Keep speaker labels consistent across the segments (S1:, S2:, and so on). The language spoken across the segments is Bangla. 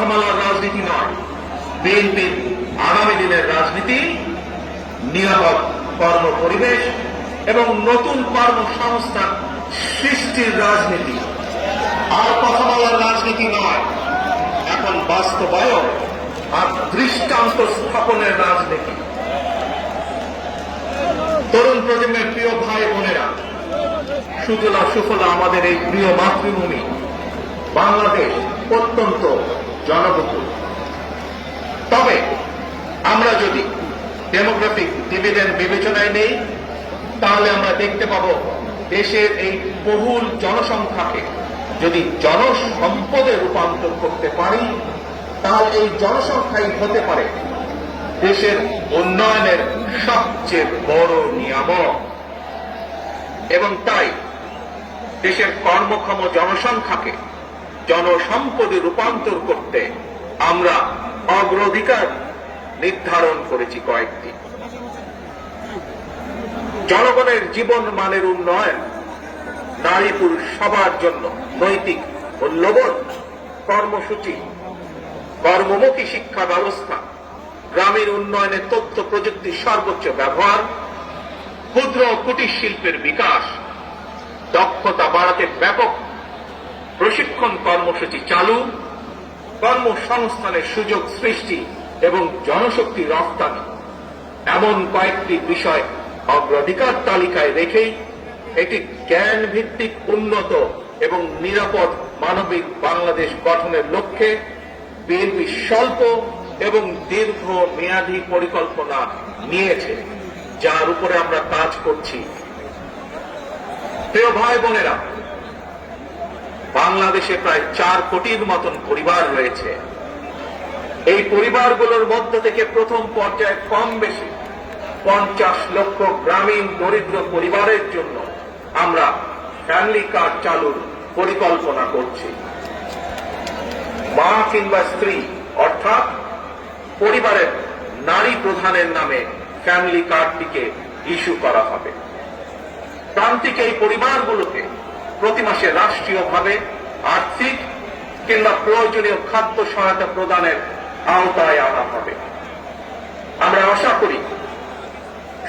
S1: কথামালার রাজনীতি নয়। বিএনপির আগামী দিনের রাজনীতি, নিরাপদ কর্ম পরিবেশ এবং নতুন কর্মসংস্থান সৃষ্টির রাজনীতি। আর কথা বলার রাজনীতি নয়। এখন বাস্তবায়ন আর দৃষ্টান্ত স্থাপনের রাজনীতি। তরুণ প্রজন্মের প্রিয় ভাই বোনেরা, সুজলা সুফলা আমাদের এই প্রিয় মাতৃভূমি, বাংলাদেশ অত্যন্ত জনবহুল তবে আমরা যদি ডেমোগ্রাফিক ডিভিডেন্ড বিবেচনায় নেই, তাহলে আমরা দেখতে পাব দেশের এই বহুল জনসংখ্যাকে যদি জনসম্পদে রূপান্তর করতে পারি, তাহলে এই জনসংখ্যাই হতে পারে দেশের উন্নয়নের সবচেয়ে বড় নিয়ামক। এবং তাই দেশের কর্মক্ষম জনসংখ্যাকে জনসম্পদে রূপান্তর করতে আমরা অগ্রাধিকার নির্ধারণ করেছি কয়েকটি। জনগণের জীবন মানের উন্নয়ন, নারী পুরুষ সবার জন্য নৈতিক মূল্যবোধ, কর্মসূচি, কর্মমুখী শিক্ষা ব্যবস্থা গ্রামের উন্নয়নে তথ্য প্রযুক্তির সর্বোচ্চ ব্যবহার, ক্ষুদ্র কুটির শিল্পের বিকাশ, দক্ষতা বাড়াতে ব্যাপক প্রশিক্ষণ কর্মসূচি চালু, কর্মসংস্থানের সুযোগ সৃষ্টি এবং জনশক্তি রফতানি এমন কয়েকটি বিষয় অগ্রাধিকার তালিকায় রেখেই একটি জ্ঞান ভিত্তিক উন্নত এবং নিরাপদ মানবিক বাংলাদেশ গঠনের লক্ষ্যে বিএনপি স্বল্প এবং দীর্ঘ মেয়াদী পরিকল্পনা নিয়েছে, যার উপরে আমরা কাজ করছি। প্রিয় ভাই বোনেরা বাংলাদেশে প্রায় চার কোটির মতন পরিবার রয়েছে। এই পরিবারগুলোর মধ্য থেকে প্রথম পর্যায়ে কম বেশি পঞ্চাশ লক্ষ গ্রামীণ দরিদ্র পরিবারের জন্য আমরা ফ্যামিলি কার্ড চালুর পরিকল্পনা করছি। মা কিংবা স্ত্রী, অর্থাৎ পরিবারের নারী প্রধানের নামে ফ্যামিলি কার্ডটিকে ইস্যু করা হবে। প্রান্তিক এই পরিবারগুলোকে প্রতি মাসে রাষ্ট্রীয়ভাবে আর্থিক কিংবা প্রয়োজনীয় খাদ্য সহায়তা প্রদানের আওতায় আনা হবে। আমরা আশা করি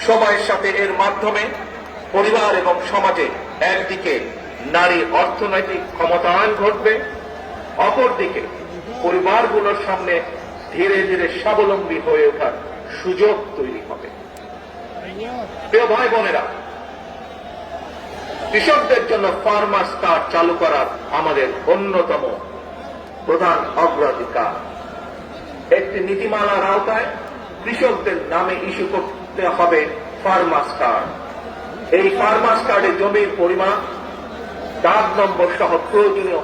S1: সময়ের সাথে এর মাধ্যমে পরিবার এবং সমাজে একদিকে নারী অর্থনৈতিক ক্ষমতায়ন ঘটবে, অপরদিকে পরিবারগুলোর সামনে ধীরে ধীরে স্বাবলম্বী হয়ে ওঠার সুযোগ তৈরি হবে। প্রিয় ভাই বোনেরা কৃষকদের জন্য ফার্মার্স কার্ড চালু করার আমাদের অন্যতম প্রধান অগ্রাধিকার। একটি নীতিমালার আওতায় কৃষকদের নামে ইস্যু করতে হবে ফার্মার্স কার্ড এই ফার্মার্স কার্ডে জমির পরিমাণ, ডাক নম্বর সহ প্রয়োজনীয়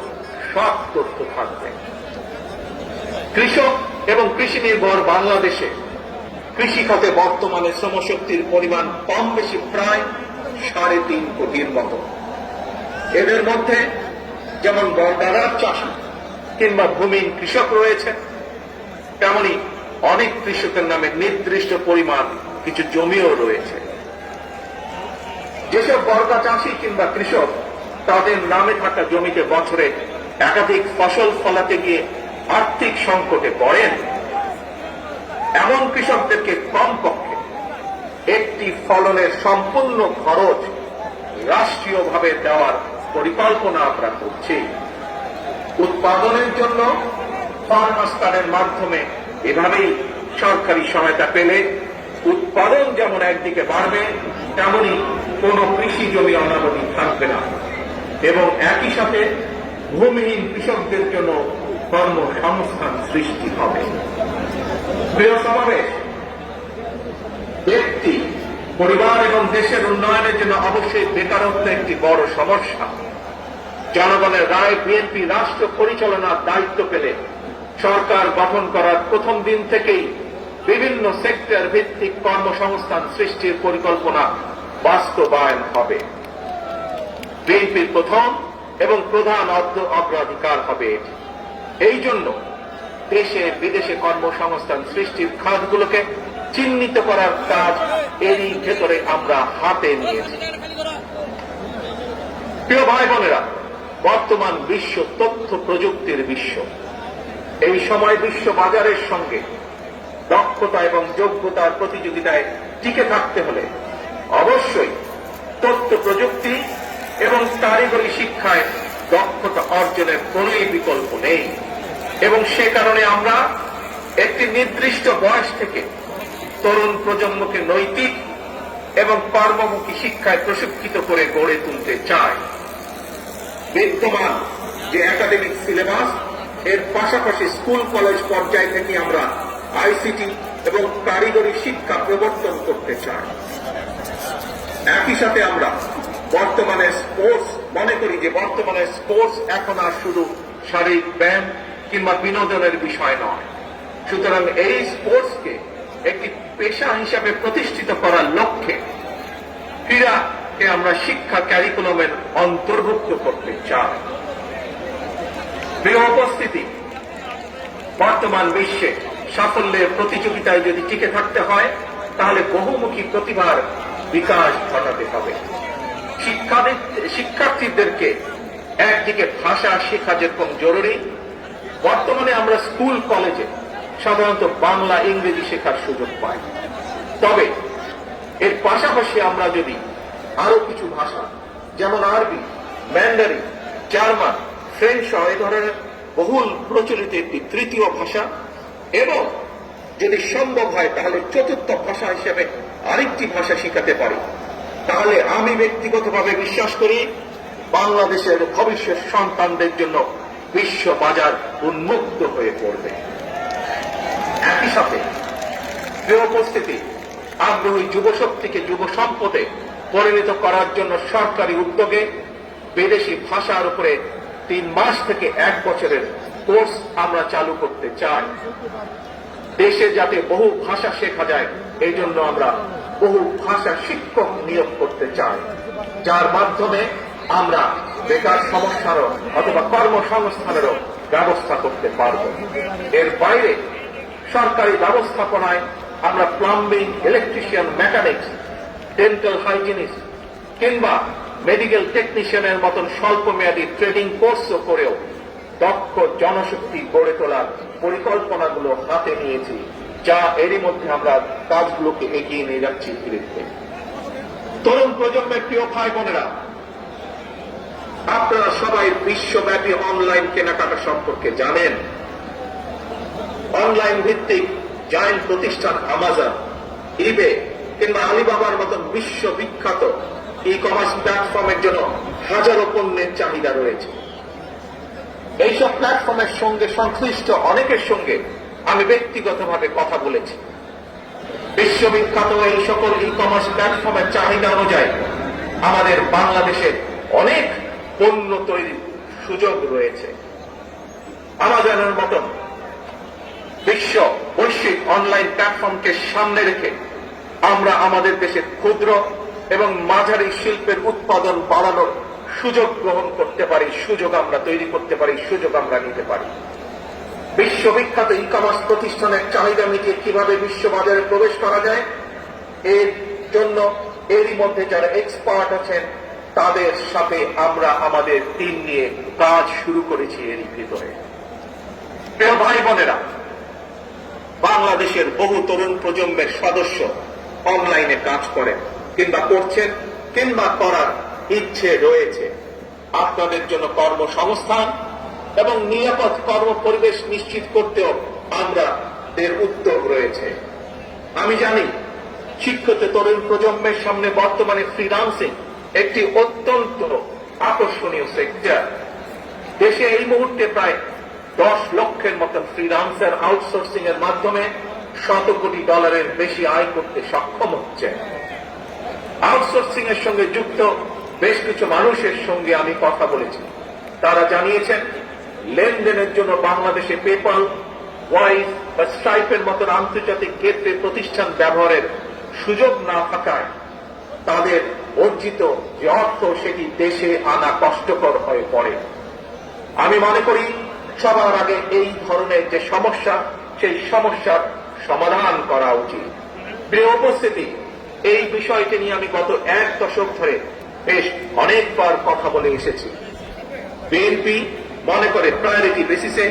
S1: সব তথ্য থাকবে। কৃষক এবং কৃষি নির্ভর বাংলাদেশে কৃষি খাতে বর্তমানে শ্রমশক্তির পরিমাণ কম বেশি প্রায় সাড়ে তিন কোটির মতো। এদের মধ্যে যেমন বর্ডারার চাষি কিংবা ভূমিহীন কৃষক রয়েছে, তেমনি অনেক কৃষকের নামে নির্দিষ্ট পরিমাণ কিছু জমিও রয়েছে। যেসব বর্গা চাষি কিংবা কৃষক, তাদের নামে থাকা জমিতে বছরে একাধিক ফসল ফলাতে গিয়ে আর্থিক সংকটে পড়েন। এমন কৃষকদেরকে কমপক্ষে একটি ফলনের সম্পূর্ণ খরচ রাষ্ট্রীয়ভাবে দেওয়ার পরিকল্পনা আমরা করছি। উৎপাদনের জন্য ফার্মার্স কার্ডের মাধ্যমে এভাবেই সরকারি সহায়তা পেলে উৎপাদন যেমন একদিকে বাড়বে, তেমনি কোনো কৃষি জমি অনাবধি থাকবে না। এবং একই সাথে ভূমিহীন কৃষকদের জন্য কর্মসংস্থান সৃষ্টি হবে। প্রিয় সমাবেশ ব্যক্তি পরিবার এবং দেশের উন্নয়নের জন্য অবশ্যই বেকারত্ব একটি বড় সমস্যা। জনগণের রায়, বিএনপি রাষ্ট্র পরিচালনার দায়িত্ব পেলে সরকার গঠন করার প্রথম দিন থেকেই বিভিন্ন সেক্টর ভিত্তিক কর্মসংস্থান সৃষ্টির পরিকল্পনা বাস্তবায়ন হবে। বিএনপির প্রথম এবং প্রধান অগ্র- অগ্রাধিকার হবে এটি। এই জন্য দেশে বিদেশে কর্মসংস্থান সৃষ্টির খাতগুলোকে চিহ্নিত করার কাজ এরই ভেতরে আমরা হাতে নিয়েছি প্রিয় ভাই বোনেরা, বর্তমান বিশ্ব তথ্য প্রযুক্তির বিশ্ব। এই সময় বিশ্ব বাজারের সঙ্গে দক্ষতা এবং যোগ্যতার প্রতিযোগিতায় টিকে থাকতে হলে অবশ্যই তথ্য প্রযুক্তি এবং কারিগরি শিক্ষায় দক্ষতা অর্জনের কোন বিকল্প নেই। এবং সে কারণে আমরা একটি নির্দিষ্ট বয়স থেকে তরুণ প্রজন্মকে নৈতিক এবং কর্মমুখী শিক্ষায় প্রশিক্ষিত করে গড়ে তুলতে চাই বিদ্যমান যে একাডেমিক সিলেবাস এর পাশাপাশি স্কুল কলেজ পর্যায় থেকে আমরা আইসিটি এবং কারিগরি শিক্ষা প্রবর্তন করতে চাই। একই সাথে আমরা বর্তমানে স্পোর্টস মনে করি যে বর্তমানে স্পোর্টস এখন আর শুধু শারীরিক ব্যায়াম কিংবা বিনোদনের বিষয় নয়। সুতরাং এই স্পোর্টসকে একটি পেশা হিসাবে প্রতিষ্ঠিত করার লক্ষ্যে ক্রীড়াকে আমরা শিক্ষা ক্যারিকুলামের অন্তর্ভুক্ত করতে চাই। প্রিয় উপস্থিতি। বর্তমান বিশ্বে সাফল্যের প্রতিযোগিতায় যদি টিকে থাকতে হয়, তাহলে বহুমুখী প্রতিভার বিকাশ ঘটাতে হবে। শিক্ষার্থীদেরকে একদিকে ভাষা শেখা যেরকম জরুরি, বর্তমানে আমরা স্কুল, কলেজে সাধারণত বাংলা, ইংরেজি শেখার সুযোগ পাই তবে এর পাশাপাশি আমরা যদি আরও কিছু ভাষা, যেমন আরবি, ম্যান্ডারিন, জার্মান, ফ্রেঞ্চ সহ এ ধরনের বহুল প্রচলিত একটি তৃতীয় ভাষা, এবং যদি সম্ভব হয় তাহলে চতুর্থ ভাষা হিসেবে আরেকটি ভাষা শিখাতে পারি, তাহলে আমি ব্যক্তিগতভাবে বিশ্বাস করি বাংলাদেশের ভবিষ্যৎ সন্তানদের জন্য বিশ্ব বাজার উন্মুক্ত হয়ে পড়বে। একই সাথে প্রিয় উপস্থিতি, আগ্রহী যুবশক্তিকে যুব সম্পদে পরিণত করার জন্য সরকারি উদ্যোগে বিদেশি ভাষার উপরে তিন মাস থেকে এক বছরের কোর্স আমরা চালু করতে চাই। দেশে যাতে বহু ভাষা শেখা যায়, এই জন্য আমরা বহু ভাষা শিক্ষক নিয়োগ করতে চাই। যার মাধ্যমে আমরা বেকার সমস্যারও অথবা কর্মসংস্থানেরও ব্যবস্থা করতে পারব। এর বাইরে সরকারি ব্যবস্থাপনায় আমরা plumbing electrician mechanics dental hygienist কিংবা মেডিকেল টেকনিশিয়ানের মতন স্বল্পমেয়াদী ট্রেনিং কোর্সও করেও দক্ষ জনশক্তি গড়ে তোলার পরিকল্পনাগুলো হাতে নিয়েছি, যা এরই মধ্যে আমরা কাজগুলোকে এগিয়ে নিয়ে যাচ্ছি ধীরে ধীরে। তরুণ প্রজন্মের প্রিয় ভাই বোনেরা আপনারা সবাই বিশ্বব্যাপী অনলাইন কেনাকাটা সম্পর্কে জানেন। অনলাইন ভিত্তিক জায়েন্ট প্রতিষ্ঠান আমাজন ইবে কিংবা আলিবাবার মতন বিশ্ববিখ্যাত ই কমার্স প্ল্যাটফর্মের জন্য হাজারো পণ্যের চাহিদা রয়েছে। এইসব প্ল্যাটফর্মের সঙ্গে সংশ্লিষ্ট অনেকের সঙ্গে আমি ব্যক্তিগতভাবে কথা বলেছি। বিশ্ববিখ্যাত এই সকল ই কমার্স প্ল্যাটফর্মের চাহিদা অনুযায়ী আমাদের বাংলাদেশের অনেক পণ্য তৈরির সুযোগ রয়েছে। আমাজনের মতন বিশ্ব বৈশ্বিক অনলাইন প্ল্যাটফর্মকে সামনে রেখে আমরা আমাদের দেশের ক্ষুদ্র এবং মাঝারি শিল্পের উৎপাদন বাড়ানোর সুযোগ গ্রহণ করতে পারি, সুযোগ আমরা তৈরি করতে পারি, সুযোগ আমরা নিতে পারি। বিশ্ববিখ্যাত ই কমার্স প্রতিষ্ঠানের চাহিদা মিটিয়ে কীভাবে বিশ্ববাজারে প্রবেশ করা যায়, এর জন্য এরই মধ্যে যারা এক্সপার্ট আছেন, তাদের সাথে আমরা আমাদের টিম নিয়ে কাজ শুরু করেছি এরই ভিতরে। প্রিয় ভাই বোনেরা বাংলাদেশের বহু তরুণ প্রজন্মের সদস্য অনলাইনে কাজ করেন কিংবা করছেন কিংবা করার ইচ্ছে রয়েছে। আপনাদের জন্য কর্মসংস্থান এবং নিরাপদ কর্ম পরিবেশ নিশ্চিত করতেও আমরা এর উদ্যোগ রয়েছে। আমি জানি, শিক্ষিত তরুণ প্রজন্মের সামনে বর্তমানে ফ্রিলান্সিং একটি অত্যন্ত আকর্ষণীয় সেক্টর দেশে এই মুহূর্তে প্রায় দশ লক্ষের মতো ফ্রিলান্সার আউটসোর্সিং এর মাধ্যমে শত কোটি ডলারের বেশি আয় করতে সক্ষম হচ্ছে। আউটসোর্সিং এর সঙ্গে যুক্ত বেশ কিছু মানুষের সঙ্গে আমি কথা বলেছি। তারা জানিয়েছেন, লেনদেনের জন্য বাংলাদেশে পেপাল ওয়াইজ বা স্ট্রাইপের মতন আন্তর্জাতিক গেটওয়ে প্রতিষ্ঠান ব্যবহারের সুযোগ না থাকায় তাদের অর্জিত যে অর্থ সেটি দেশে আনা কষ্টকর হয়ে পড়ে। আমি মনে করি সবার আগে এই ধরনের যে সমস্যা, সেই সমস্যার সমাধান করা উচিত। প্রিয় উপস্থিতি, এই বিষয়টি নিয়ে আমি গত এক দশক ধরে বেশ অনেকবার কথা বলে এসেছি। বিএনপি মনে করে প্রায়োরিটি বেসিসে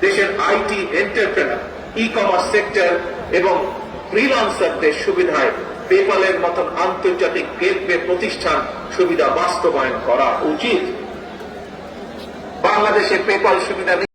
S1: দেশের IT entrepreneur e commerce sector এবং ফ্রিলান্সারদের সুবিধায় পেপালের মতন আন্তর্জাতিক গেটওয়ে প্রতিষ্ঠান সুবিধা বাস্তবায়ন করা উচিত। বাংলাদেশে পেপাল সুবিধা